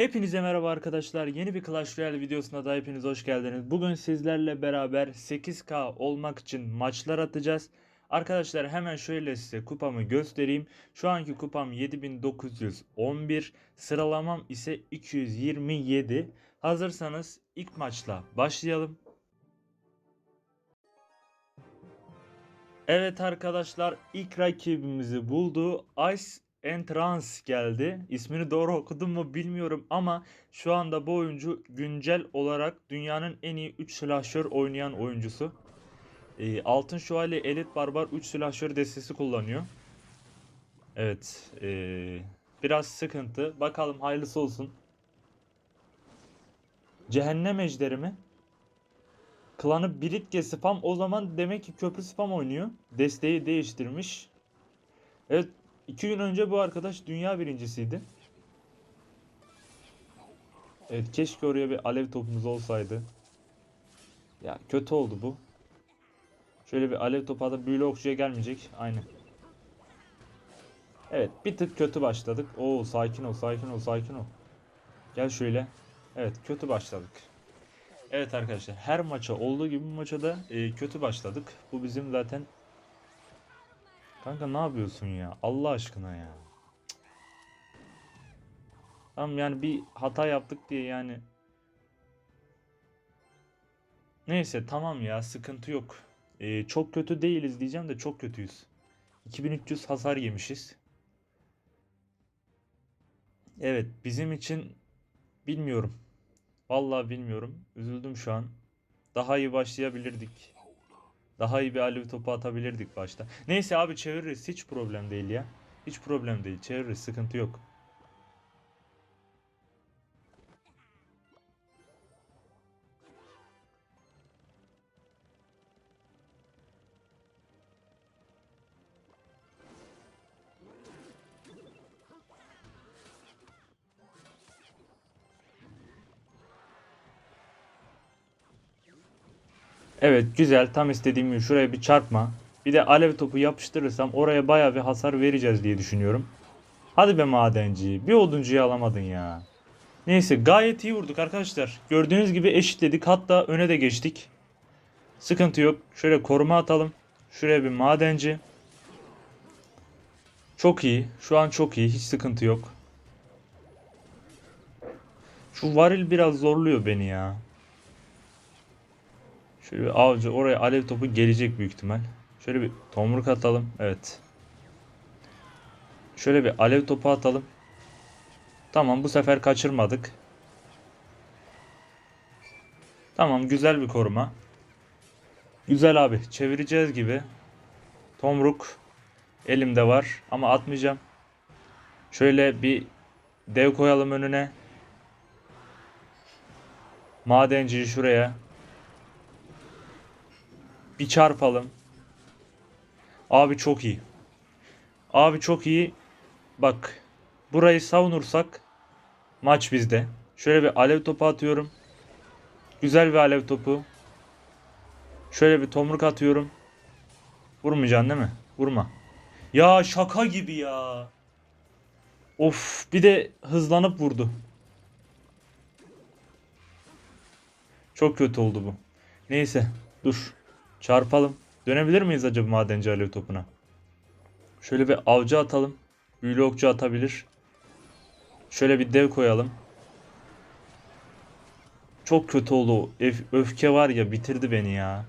Hepinize merhaba arkadaşlar. Yeni bir Clash Royale videosuna da hepiniz hoş geldiniz. Bugün sizlerle beraber 8K olmak için maçlar atacağız. Arkadaşlar hemen şöyle size kupamı göstereyim. Şu anki kupam 7911. Sıralamam ise 227. Hazırsanız ilk maçla başlayalım. Evet arkadaşlar ilk rakibimizi buldu. Ice Entrance geldi. İsmini doğru okudum mu bilmiyorum ama şu anda bu oyuncu güncel olarak dünyanın en iyi 3 slasher oynayan oyuncusu. Ee, Altın Şövalye Elit Barbar 3 slasher destesi kullanıyor. Evet. ee, biraz sıkıntı. Bakalım hayırlısı olsun. Cehennem ejderi mi? Klanı Britge spam o zaman demek ki köprü spam oynuyor. Desteği değiştirmiş. Evet iki gün önce bu arkadaş dünya birincisiydi. Evet keşke oraya bir alev topumuz olsaydı. Ya kötü oldu bu. Şöyle bir alev topu da büyülü okçuya gelmeyecek. Aynen. Evet bir tık kötü başladık. Oo sakin ol sakin ol sakin ol. Gel şöyle. Evet kötü başladık. Evet arkadaşlar her maça olduğu gibi bu maça da e, kötü başladık. Bu bizim zaten Kanka ne yapıyorsun ya? Allah aşkına ya. Tamam yani bir hata yaptık diye yani. Neyse tamam ya sıkıntı yok. E, çok kötü değiliz diyeceğim de çok kötüyüz. 2300 hasar yemişiz. Evet bizim için bilmiyorum. Vallahi bilmiyorum. Üzüldüm şu an. Daha iyi başlayabilirdik. Daha iyi bir alev topu atabilirdik başta. Neyse abi çeviririz. Hiç problem değil ya. Hiç problem değil. Çeviririz. Sıkıntı yok. Evet güzel tam istediğim gibi şuraya bir çarpma. Bir de alev topu yapıştırırsam oraya baya bir hasar vereceğiz diye düşünüyorum. Hadi be madenci bir oduncuyu alamadın ya. Neyse gayet iyi vurduk arkadaşlar. Gördüğünüz gibi eşitledik hatta öne de geçtik. Sıkıntı yok. Şöyle koruma atalım. Şuraya bir madenci. Çok iyi. Şu an çok iyi. Hiç sıkıntı yok. Şu varil biraz zorluyor beni ya. Şöyle bir avcı oraya alev topu gelecek büyük ihtimal. Şöyle bir tomruk atalım. Evet. Şöyle bir alev topu atalım. Tamam bu sefer kaçırmadık. Tamam güzel bir koruma. Güzel abi çevireceğiz gibi. Tomruk elimde var ama atmayacağım. Şöyle bir dev koyalım önüne. Madenciyi şuraya. Bir çarpalım. Abi çok iyi. Abi çok iyi. Bak. Burayı savunursak maç bizde. Şöyle bir alev topu atıyorum. Güzel bir alev topu. Şöyle bir tomruk atıyorum. Vurmayacaksın değil mi? Vurma. Ya şaka gibi ya. Of bir de hızlanıp vurdu. Çok kötü oldu bu. Neyse dur. Çarpalım. Dönebilir miyiz acaba madenci alev topuna? Şöyle bir avcı atalım. Büyülü okçu atabilir. Şöyle bir dev koyalım. Çok kötü oldu. Öf- öfke var ya bitirdi beni ya.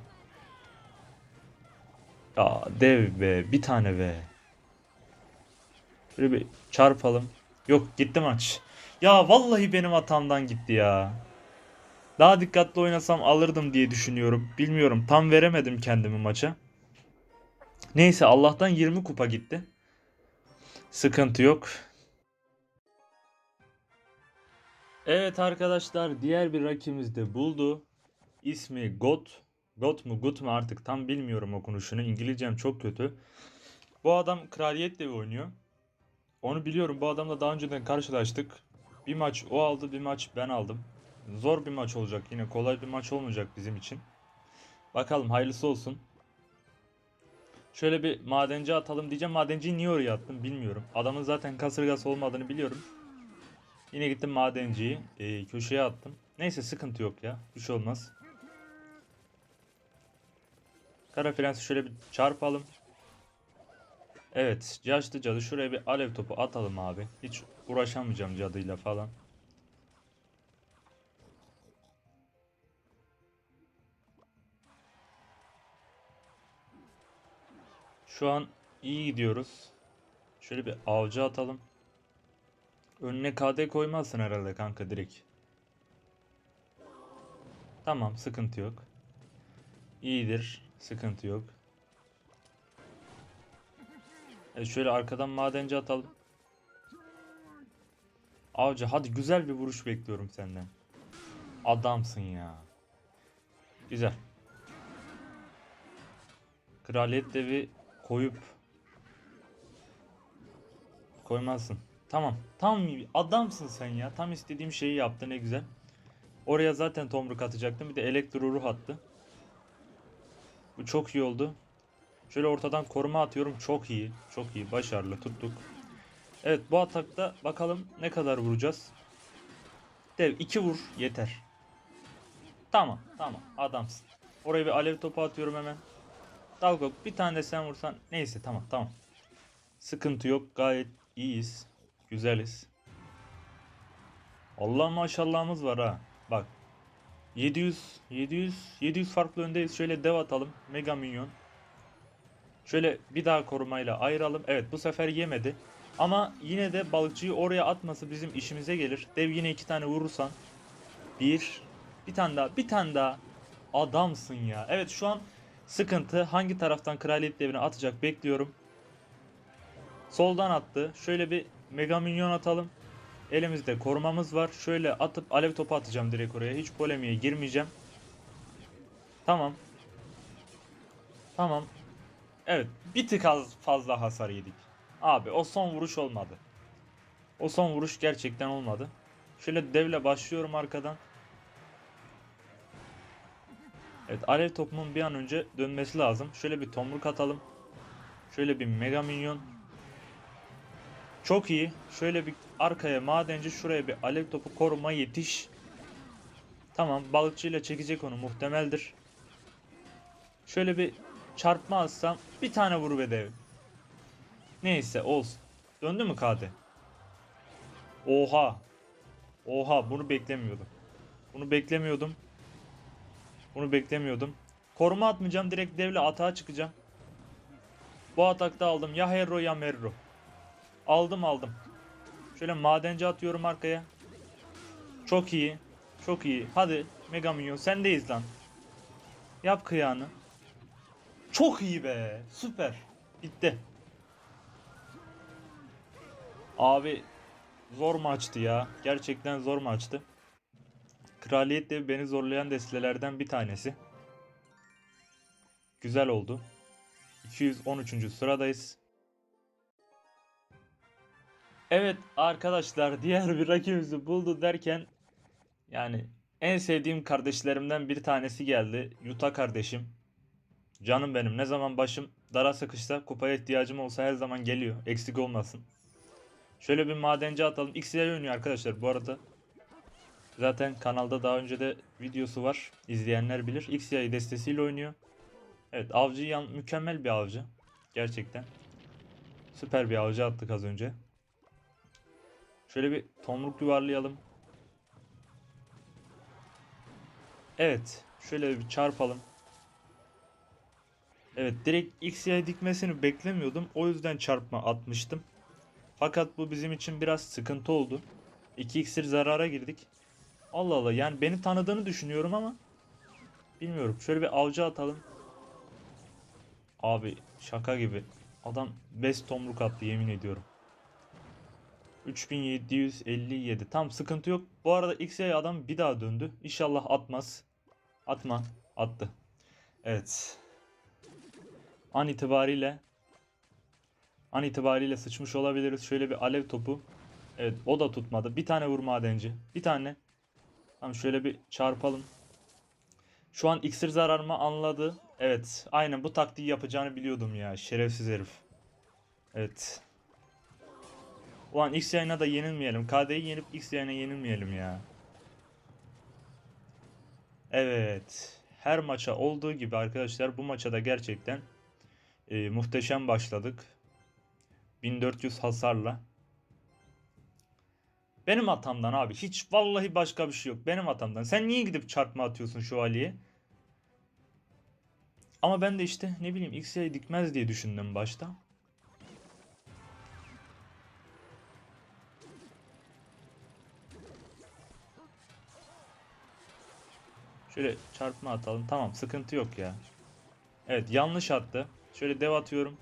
Ya dev be. Bir tane be. Şöyle bir çarpalım. Yok gitti maç. Ya vallahi benim hatamdan gitti ya. Daha dikkatli oynasam alırdım diye düşünüyorum. Bilmiyorum. Tam veremedim kendimi maça. Neyse Allah'tan 20 kupa gitti. Sıkıntı yok. Evet arkadaşlar diğer bir rakibimiz de buldu. İsmi Got. Got mu Gut mu artık tam bilmiyorum okunuşunu. İngilizcem çok kötü. Bu adam kraliyetle oynuyor. Onu biliyorum bu adamla daha önceden karşılaştık. Bir maç o aldı bir maç ben aldım. Zor bir maç olacak yine kolay bir maç olmayacak bizim için. Bakalım hayırlısı olsun. Şöyle bir madenci atalım diyeceğim. Madenciyi niye oraya attım bilmiyorum. Adamın zaten kasırgası olmadığını biliyorum. Yine gittim madenciyi e, köşeye attım. Neyse sıkıntı yok ya. Bir şey olmaz. Kara Prens'i şöyle bir çarpalım. Evet. Yaşlı cadı. Şuraya bir alev topu atalım abi. Hiç uğraşamayacağım cadıyla falan. Şu an iyi gidiyoruz. Şöyle bir avcı atalım. Önüne KD koymazsın herhalde kanka direkt. Tamam sıkıntı yok. İyidir. Sıkıntı yok. Evet şöyle arkadan madenci atalım. Avcı hadi güzel bir vuruş bekliyorum senden. Adamsın ya. Güzel. Kraliyet devi koyup koymazsın. Tamam. Tam adamsın sen ya. Tam istediğim şeyi yaptı ne güzel. Oraya zaten tomruk atacaktım. Bir de elektro ruh attı. Bu çok iyi oldu. Şöyle ortadan koruma atıyorum. Çok iyi. Çok iyi. Başarılı. Tuttuk. Evet bu atakta bakalım ne kadar vuracağız. Dev 2 vur yeter. Tamam tamam adamsın. Oraya bir alev topu atıyorum hemen. Dalgo bir tane de sen vursan neyse tamam tamam. Sıkıntı yok gayet iyiyiz. Güzeliz. Allah maşallahımız var ha. Bak. 700 700 700 farklı öndeyiz. Şöyle dev atalım. Mega minyon. Şöyle bir daha korumayla ayıralım. Evet bu sefer yemedi. Ama yine de balıkçıyı oraya atması bizim işimize gelir. Dev yine iki tane vurursan. Bir. Bir tane daha. Bir tane daha. Adamsın ya. Evet şu an sıkıntı. Hangi taraftan kraliyet devini atacak bekliyorum. Soldan attı. Şöyle bir mega minyon atalım. Elimizde korumamız var. Şöyle atıp alev topu atacağım direkt oraya. Hiç polemiğe girmeyeceğim. Tamam. Tamam. Evet. Bir tık az fazla hasar yedik. Abi o son vuruş olmadı. O son vuruş gerçekten olmadı. Şöyle devle başlıyorum arkadan. Evet alev topumun bir an önce dönmesi lazım. Şöyle bir tomruk atalım. Şöyle bir mega minyon. Çok iyi. Şöyle bir arkaya madenci şuraya bir alev topu koruma yetiş. Tamam balıkçıyla çekecek onu muhtemeldir. Şöyle bir çarpma alsam bir tane vur be dev. Neyse olsun. Döndü mü KD? Oha. Oha bunu beklemiyordum. Bunu beklemiyordum. Bunu beklemiyordum. Koruma atmayacağım. Direkt devle atağa çıkacağım. Bu atakta aldım. Ya Herro ya Merro. Aldım aldım. Şöyle madenci atıyorum arkaya. Çok iyi. Çok iyi. Hadi Mega Minyon sendeyiz lan. Yap kıyağını. Çok iyi be. Süper. Bitti. Abi zor maçtı ya. Gerçekten zor maçtı. Kraliyet de beni zorlayan destelerden bir tanesi. Güzel oldu. 213. sıradayız. Evet arkadaşlar diğer bir rakibimizi buldu derken yani en sevdiğim kardeşlerimden bir tanesi geldi. Yuta kardeşim. Canım benim ne zaman başım dara sıkışsa kupaya ihtiyacım olsa her zaman geliyor. Eksik olmasın. Şöyle bir madenci atalım. XY oynuyor arkadaşlar bu arada. Zaten kanalda daha önce de videosu var. İzleyenler bilir. XY destesiyle oynuyor. Evet avcı yan mükemmel bir avcı. Gerçekten. Süper bir avcı attık az önce. Şöyle bir tomruk yuvarlayalım. Evet. Şöyle bir çarpalım. Evet direkt XY dikmesini beklemiyordum. O yüzden çarpma atmıştım. Fakat bu bizim için biraz sıkıntı oldu. 2 iksir zarara girdik. Allah Allah yani beni tanıdığını düşünüyorum ama bilmiyorum. Şöyle bir avcı atalım. Abi şaka gibi. Adam best tomruk attı yemin ediyorum. 3757. Tam sıkıntı yok. Bu arada XY adam bir daha döndü. İnşallah atmaz. Atma. Attı. Evet. An itibariyle an itibariyle sıçmış olabiliriz. Şöyle bir alev topu. Evet o da tutmadı. Bir tane vur madenci. Bir tane. Tamam şöyle bir çarpalım. Şu an iksir zararımı anladı. Evet aynen bu taktiği yapacağını biliyordum ya. Şerefsiz herif. Evet. Ulan X yayına da yenilmeyelim. KD'yi yenip X yayına yenilmeyelim ya. Evet. Her maça olduğu gibi arkadaşlar bu maça da gerçekten e, muhteşem başladık. 1400 hasarla. Benim hatamdan abi. Hiç vallahi başka bir şey yok. Benim hatamdan. Sen niye gidip çarpma atıyorsun şövalyeye? Ama ben de işte ne bileyim X'ye dikmez diye düşündüm başta. Şöyle çarpma atalım. Tamam sıkıntı yok ya. Evet yanlış attı. Şöyle dev atıyorum.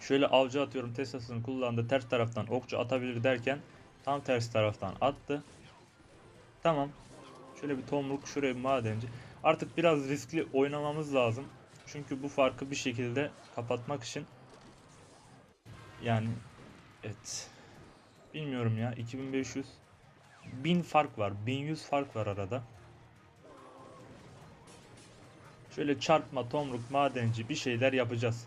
Şöyle avcı atıyorum. Tesla'sını kullandı. Ters taraftan okçu atabilir derken tam ters taraftan attı. Tamam. Şöyle bir tomruk, şuraya bir madenci. Artık biraz riskli oynamamız lazım. Çünkü bu farkı bir şekilde kapatmak için yani evet bilmiyorum ya 2500 1000 fark var. 1100 fark var arada. Şöyle çarpma, tomruk, madenci bir şeyler yapacağız.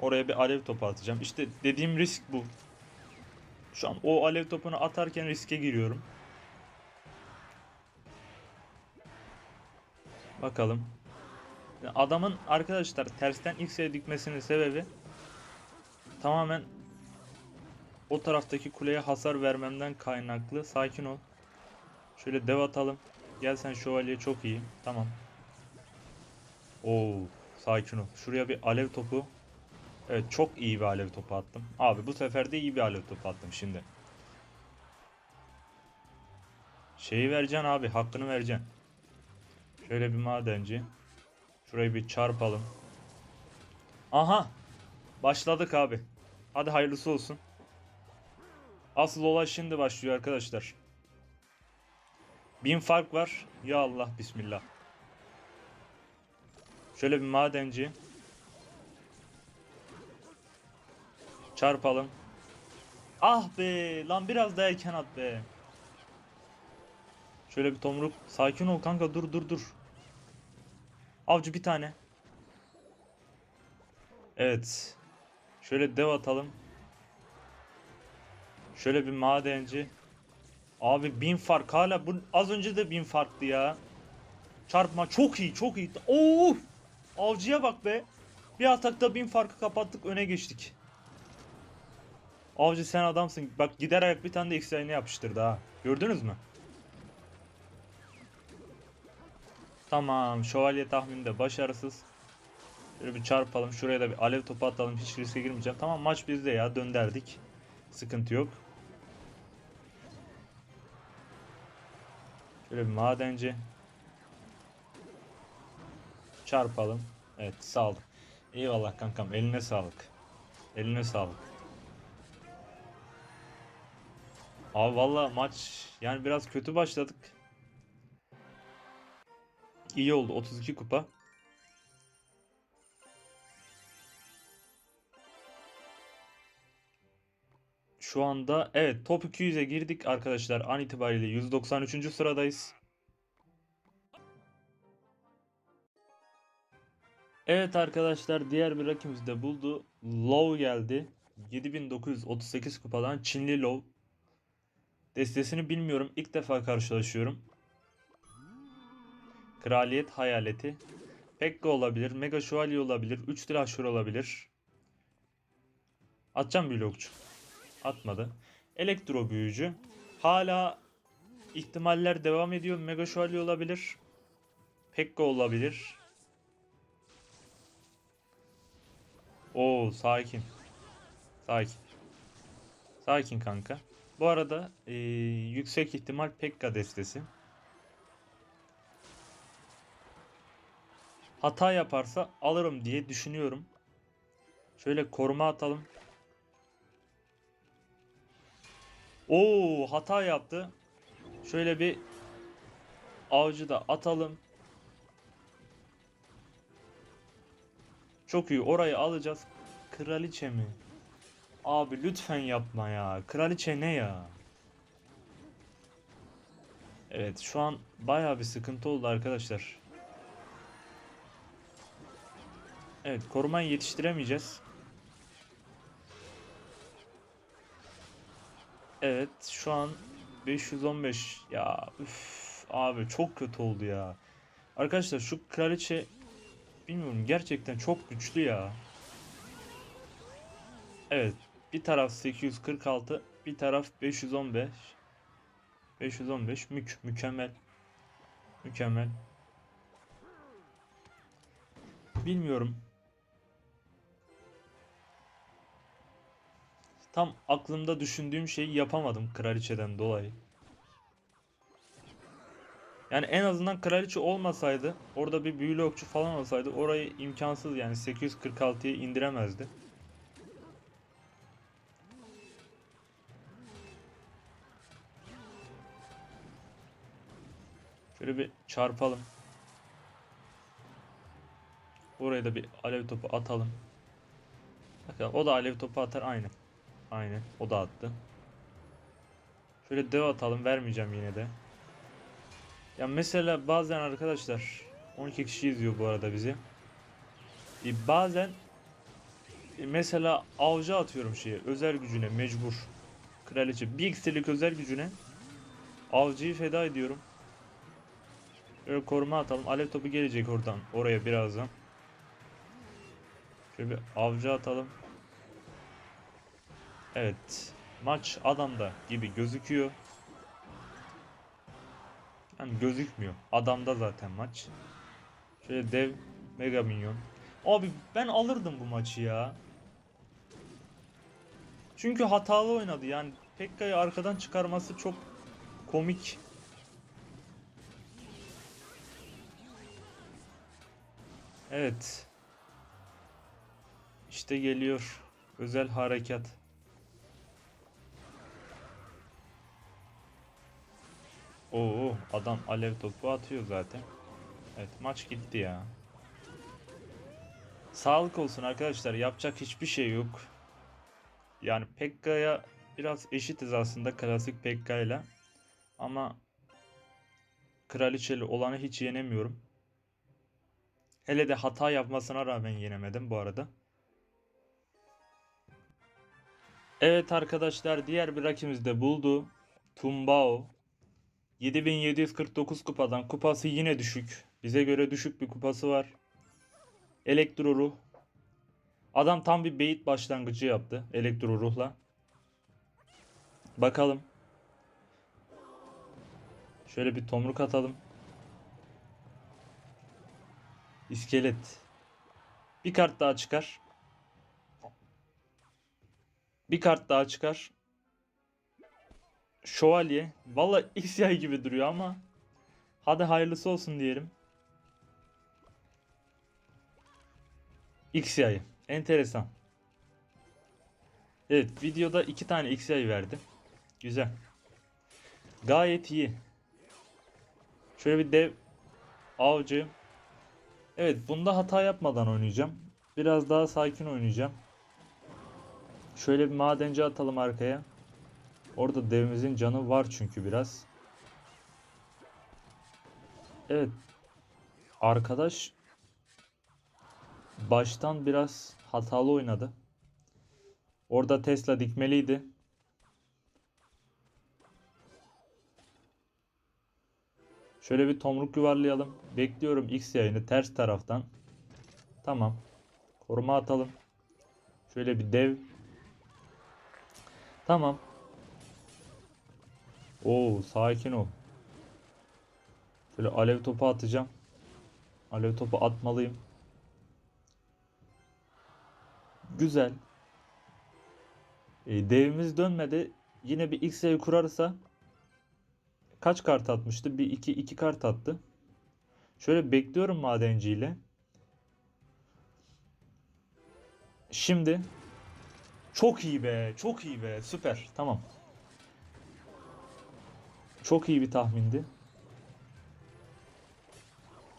Oraya bir alev topu atacağım. İşte dediğim risk bu. Şu an o alev topunu atarken riske giriyorum. Bakalım. Adamın arkadaşlar tersten X'e dikmesinin sebebi tamamen o taraftaki kuleye hasar vermemden kaynaklı. Sakin ol. Şöyle dev atalım. Gel sen şövalye çok iyi. Tamam. Oo, sakin ol. Şuraya bir alev topu. Evet çok iyi bir alev topu attım. Abi bu sefer de iyi bir alev topu attım şimdi. Şeyi vereceksin abi. Hakkını vereceksin. Şöyle bir madenci. Şurayı bir çarpalım. Aha. Başladık abi. Hadi hayırlısı olsun. Asıl olay şimdi başlıyor arkadaşlar. Bin fark var. Ya Allah bismillah. Şöyle bir madenci. Çarpalım. Ah be lan biraz daha erken at be. Şöyle bir tomruk. Sakin ol kanka dur dur dur. Avcı bir tane. Evet. Şöyle dev atalım. Şöyle bir madenci. Abi bin fark hala bu az önce de bin farktı ya. Çarpma çok iyi çok iyi. Oo! Avcıya bak be. Bir atakta bin farkı kapattık öne geçtik. Avcı sen adamsın. Bak gider ayak bir tane de X-Line'e yapıştırdı ha. Gördünüz mü? Tamam. Şövalye tahminde başarısız. Şöyle bir çarpalım. Şuraya da bir alev topu atalım. Hiç riske girmeyeceğim. Tamam maç bizde ya. Dönderdik. Sıkıntı yok. Şöyle bir madenci. Çarpalım. Evet sağ ol. Eyvallah kankam. Eline sağlık. Eline sağlık. Abi valla maç yani biraz kötü başladık. İyi oldu 32 kupa. Şu anda evet top 200'e girdik arkadaşlar. An itibariyle 193. sıradayız. Evet arkadaşlar diğer bir rakibimiz de buldu. Low geldi. 7938 kupadan Çinli Low. Destesini bilmiyorum. İlk defa karşılaşıyorum. Kraliyet Hayaleti. Pekka olabilir. Mega Şövalye olabilir. 3 Dilaşör olabilir. Atacağım bir okçu. Atmadı. Elektro Büyücü. Hala ihtimaller devam ediyor. Mega Şövalye olabilir. Pekka olabilir. Oo sakin. Sakin. Sakin kanka. Bu arada e, yüksek ihtimal Pekka destesi. Hata yaparsa alırım diye düşünüyorum. Şöyle koruma atalım. Oo hata yaptı. Şöyle bir avcı da atalım. Çok iyi orayı alacağız. Kraliçe mi? Abi lütfen yapma ya. Kraliçe ne ya? Evet şu an baya bir sıkıntı oldu arkadaşlar. Evet korumayı yetiştiremeyeceğiz. Evet şu an 515 ya üf, abi çok kötü oldu ya. Arkadaşlar şu kraliçe bilmiyorum gerçekten çok güçlü ya. Evet bir taraf 846 bir taraf 515 515 mük mükemmel. Mükemmel. Bilmiyorum. Tam aklımda düşündüğüm şeyi yapamadım kraliçeden dolayı. Yani en azından kraliçe olmasaydı orada bir büyülü okçu falan olsaydı orayı imkansız yani 846'ya indiremezdi. Şöyle bir çarpalım. Oraya da bir alev topu atalım. Bakalım o da alev topu atar aynı. Aynı. O da attı. Şöyle dev atalım. Vermeyeceğim yine de. Ya mesela bazen arkadaşlar 12 kişi izliyor bu arada bizi. E bazen e mesela avcı atıyorum şeye özel gücüne mecbur. Kraliçe bir özel gücüne avcıyı feda ediyorum. Böyle koruma atalım. Alev topu gelecek oradan oraya birazdan. Şöyle bir avcı atalım. Evet. Maç adamda gibi gözüküyor. Yani gözükmüyor. Adamda zaten maç. Şöyle dev mega minyon. Abi ben alırdım bu maçı ya. Çünkü hatalı oynadı. Yani Pekka'yı arkadan çıkarması çok komik. Evet. İşte geliyor. Özel harekat. Oo adam alev topu atıyor zaten. Evet maç gitti ya. Sağlık olsun arkadaşlar. Yapacak hiçbir şey yok. Yani Pekka'ya biraz eşitiz aslında klasik Pekka'yla. Ama kraliçeli olanı hiç yenemiyorum. Hele de hata yapmasına rağmen yenemedim bu arada. Evet arkadaşlar diğer bir rakibimiz de buldu. Tumbao. 7749 kupadan kupası yine düşük. Bize göre düşük bir kupası var. Elektro ruh. Adam tam bir beyit başlangıcı yaptı elektro ruhla. Bakalım. Şöyle bir tomruk atalım. İskelet. Bir kart daha çıkar. Bir kart daha çıkar. Şövalye. Valla XY gibi duruyor ama. Hadi hayırlısı olsun diyelim. XY. Enteresan. Evet videoda iki tane XY verdi. Güzel. Gayet iyi. Şöyle bir dev avcı. Evet bunda hata yapmadan oynayacağım. Biraz daha sakin oynayacağım. Şöyle bir madenci atalım arkaya. Orada devimizin canı var çünkü biraz. Evet. Arkadaş baştan biraz hatalı oynadı. Orada Tesla dikmeliydi. Şöyle bir tomruk yuvarlayalım. Bekliyorum X yayını ters taraftan. Tamam. Koruma atalım. Şöyle bir dev. Tamam. Oo sakin ol. Şöyle alev topu atacağım. Alev topu atmalıyım. Güzel. E, devimiz dönmedi. Yine bir X kurarsa kaç kart atmıştı? Bir iki iki kart attı. Şöyle bekliyorum madenciyle. Şimdi çok iyi be, çok iyi be. Süper. Tamam. Çok iyi bir tahmindi.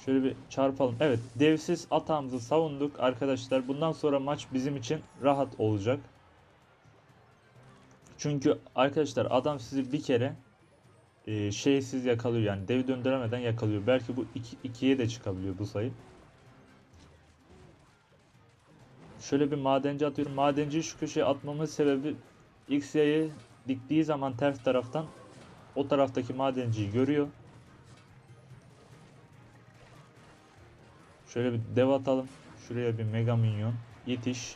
Şöyle bir çarpalım. Evet, devsiz atağımızı savunduk arkadaşlar. Bundan sonra maç bizim için rahat olacak. Çünkü arkadaşlar adam sizi bir kere e, şeysiz yakalıyor yani dev döndüremeden yakalıyor. Belki bu iki, ikiye de çıkabiliyor bu sayı. Şöyle bir madenci atıyorum. Madenciyi şu köşeye atmamın sebebi XY'yi diktiği zaman ters taraftan o taraftaki madenciyi görüyor. Şöyle bir dev atalım. Şuraya bir mega minyon. Yetiş.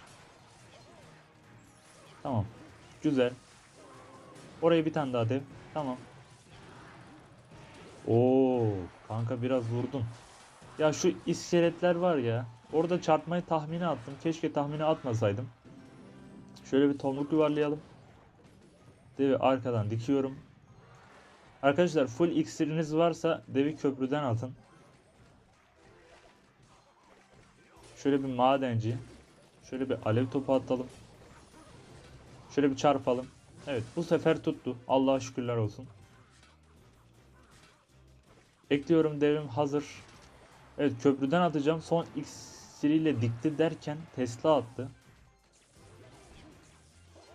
Tamam. Güzel. Oraya bir tane daha dev. Tamam. Oo, kanka biraz vurdun. Ya şu iskeletler var ya. Orada çarpmayı tahmini attım. Keşke tahmini atmasaydım. Şöyle bir tomruk yuvarlayalım. Devi arkadan dikiyorum. Arkadaşlar full iksiriniz varsa devi köprüden atın. Şöyle bir madenci. Şöyle bir alev topu atalım. Şöyle bir çarpalım. Evet bu sefer tuttu. Allah'a şükürler olsun. Ekliyorum devim hazır. Evet köprüden atacağım. Son iksiriyle dikti derken Tesla attı.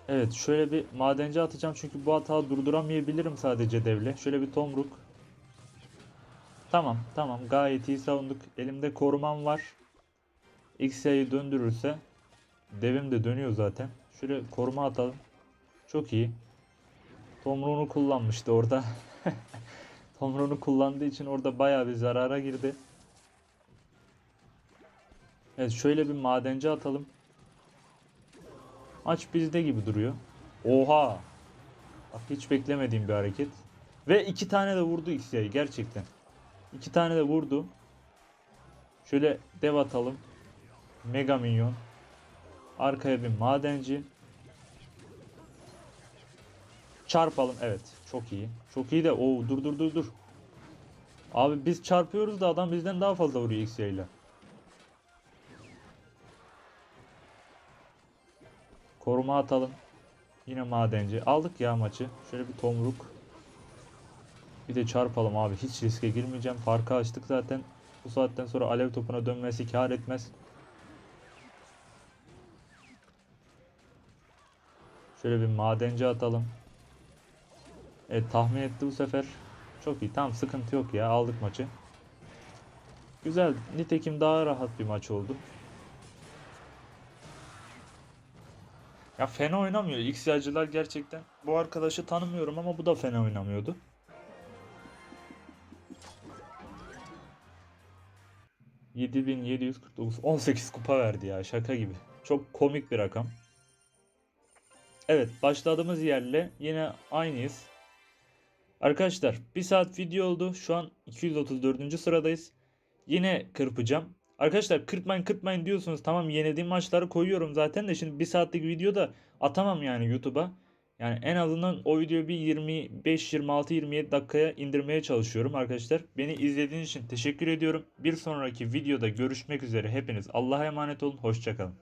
Evet şöyle bir madenci atacağım çünkü bu hata durduramayabilirim sadece devle. Şöyle bir tomruk. Tamam tamam gayet iyi savunduk. Elimde korumam var. X'yi döndürürse devim de dönüyor zaten. Şöyle koruma atalım. Çok iyi. Tomruğunu kullanmıştı orada. Tomruğunu kullandığı için orada bayağı bir zarara girdi. Evet şöyle bir madenci atalım. Maç bizde gibi duruyor. Oha. Bak hiç beklemediğim bir hareket. Ve iki tane de vurdu X'yi gerçekten. İki tane de vurdu. Şöyle dev atalım. Mega minyon. Arkaya bir madenci. Çarpalım. Evet. Çok iyi. Çok iyi de. Oo dur dur dur dur. Abi biz çarpıyoruz da adam bizden daha fazla vuruyor X ile. Koruma atalım. Yine madenci. Aldık ya maçı. Şöyle bir tomruk. Bir de çarpalım abi. Hiç riske girmeyeceğim. Farkı açtık zaten. Bu saatten sonra alev topuna dönmesi kar etmez. Şöyle bir madenci atalım. Evet tahmin etti bu sefer. Çok iyi. Tamam sıkıntı yok ya. Aldık maçı. Güzel. Nitekim daha rahat bir maç oldu. Ya fena oynamıyor. X'yacılar gerçekten. Bu arkadaşı tanımıyorum ama bu da fena oynamıyordu. ...7749... ...18 kupa verdi ya şaka gibi. Çok komik bir rakam. Evet başladığımız yerle yine aynıyız. Arkadaşlar 1 saat video oldu. Şu an 234. sıradayız. Yine kırpacağım. Arkadaşlar kırpmayın kırpmayın diyorsunuz. Tamam yenildiğim maçları koyuyorum zaten de şimdi 1 saatlik video da atamam yani YouTube'a. Yani en azından o videoyu bir 25, 26, 27 dakikaya indirmeye çalışıyorum arkadaşlar. Beni izlediğiniz için teşekkür ediyorum. Bir sonraki videoda görüşmek üzere. Hepiniz Allah'a emanet olun. Hoşçakalın.